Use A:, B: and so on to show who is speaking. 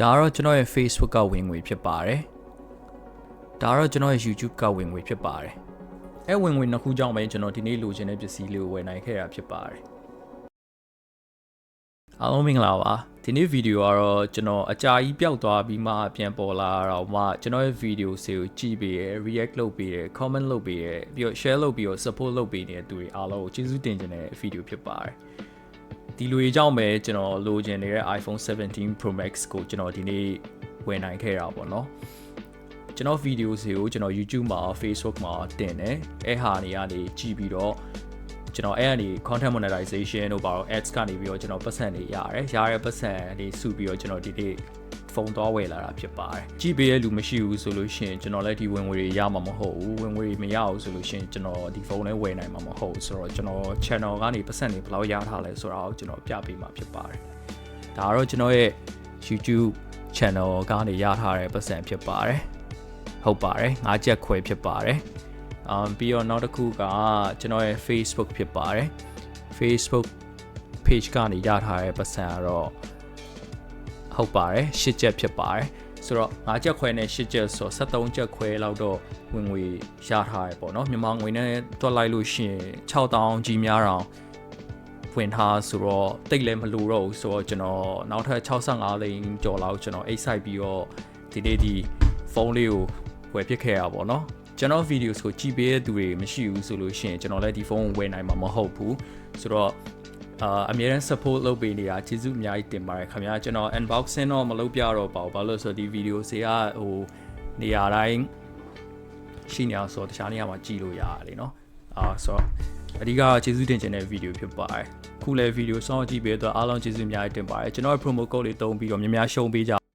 A: ဒါကတော့ကျွန်တော်ရဲ့ Facebook ကဝင်ငွေဖြစ်ပါတယ်ဒါကတော့ကျွန်တော်ရဲ့ YouTube ကဝင်ငွေဖြစ်ပါတယ်အဲဝင်ငွေနှစ်ခုကြောင့်ပဲကျွန်တော်ဒီနေ့လိုချင်တဲ့ပစ္စည်းလေးကိုဝယ်နိုင်ခဲ့တာဖြစ်ပါတယ်အားလုံးမင်္ဂလာပါဒီနေ့ဗီဒီယိုကတော့ကျွန်တော်အကြာကြီးပျောက်သွားပြီးမှပြန်ပေါ်လာတော့မှကျွန်တော်ရဲ့ဗီဒီယိုစီကိုကြည့်ပေးရယ် react လုပ်ပေးရယ် comment လုပ်ပေးရယ်ပြီးတော့ share လုပ်ပြီးတော့ support လုပ်ပေးနေတဲ့သူတွေအားလုံးကိုကျေးဇူးတင်ခြင်းတဲ့ဗီဒီယိုဖြစ်ပါတယ် ဒီလိုအကြောင်းပဲကျွန်တော်လိုချင်နေတဲ့ iPhone 17 Pro Max ကိုကျွန်တော်ဒီနေ့ဝယ်နိုင်ခဲ့တာပေါ့နော်ကျွန်တော်ဗီဒီယိုစီကိုကျွန်တော် YouTube မှာ Facebook မှာတင်တယ်အဲဟာနေရာနေကြည့်ပြီးတော့ကျွန်တော်အဲ့ကနေ content monetization တို့ပါတော့ ads ကနေပြီးတော့ကျွန်တော်ပတ်စံတွေရတယ်ရတဲ့ပတ်စံတွေစုပြီးတော့ကျွန်တော်ဒီနေ့ ဖုန်းသွားဝယ်လာတာဖြစ်ပါတယ်ကြည့်ပေးတဲ့လူမရှိဘူးဆိုလို့ရှိရင်ကျွန်တော်လည်းဒီဝင်ငွေတွေရမှာမဟုတ်ဘူးဝင်ငွေတွေမရဘူးဆိုလို့ရှိရင်ကျွန်တော်ဒီဖုန်းနဲ့ဝယ်နိုင်မှာမဟုတ်ဘူးဆိုတော့ကျွန်တော် channel ကနေပတ်စံတွေဘယ်လောက်ရထားလဲဆိုတာကိုကျွန်တော်ပြပေးမှာဖြစ်ပါတယ်ဒါကတော့ကျွန်တော်ရဲ့ YouTube channel ကနေရထားတဲ့ပတ်စံဖြစ်ပါတယ်ဟုတ်ပါတယ်ငါးချက်ခွဲဖြစ်ပါတယ်အမ်ပြီးတော့နောက်တစ်ခုကကျွန်တော်ရဲ့ Facebook ဖြစ်ပါတယ် Facebook page ကနေရထားတဲ့ပတ်စံကတော့ ဟုတ်ပါတယ်၈ချက်ဖြစ်ပါတယ်ဆိုတော့၅ချက်ခွဲနဲ့၈ချက်ဆိုတော့73ချက်ခွဲလောက်တော့ဝင်ငွေရထားရပေါ့နော်မြန်မာငွေနဲ့တွက်လိုက်လို့ရှိရင်6000ကြီးများတောင်ဝင်ထားဆိုတော့တိတ်လည်းမလိုတော့ဘူးဆိုတော့ကျွန်တော်နောက်ထပ်65လိန်ကျော်လောက်ကျွန်တော်အိတ်ဆိုင်ပြီးတော့ဒီနေ့ဒီဖုန်းလေးကိုဝယ်ပစ်ခဲ့ရပါတော့ကျွန်တော် videos ကိုကြည့်ပေးတဲ့သူတွေမရှိဘူးဆိုလို့ရှိရင်ကျွန်တော်လည်းဒီဖုန်းကိုဝယ်နိုင်မှာမဟုတ်ဘူးဆိုတော့ အာအမြဲတမ်း support လုပ်ပေးနေတာကျေးဇူးအများကြီးတင်ပါတယ်ခင်ဗျာကျွန်တော် unboxing တော့မလုပ်ပြတော့ပါဘူးဘာလို့လဲဆိုတော့ဒီ video တွေကဟိုနေရာတိုင်းရှိနေအောင်ဆိုတော့တခြားနေရာမှာကြည့်လို့ရတယ်လीเนาะအာဆိုတော့အဓိကကျေးဇူးတင်ခြင်းတဲ့ video ဖြစ်ပါတယ်ခုလည်း video စောင့်ကြည့်ပေးတော့အားလုံးကျေးဇူးအများကြီးတင်ပါတယ်ကျွန်တော်ရဲ့ promo code လေးတုံးပြီးတော့များများရှုံးပေးကြ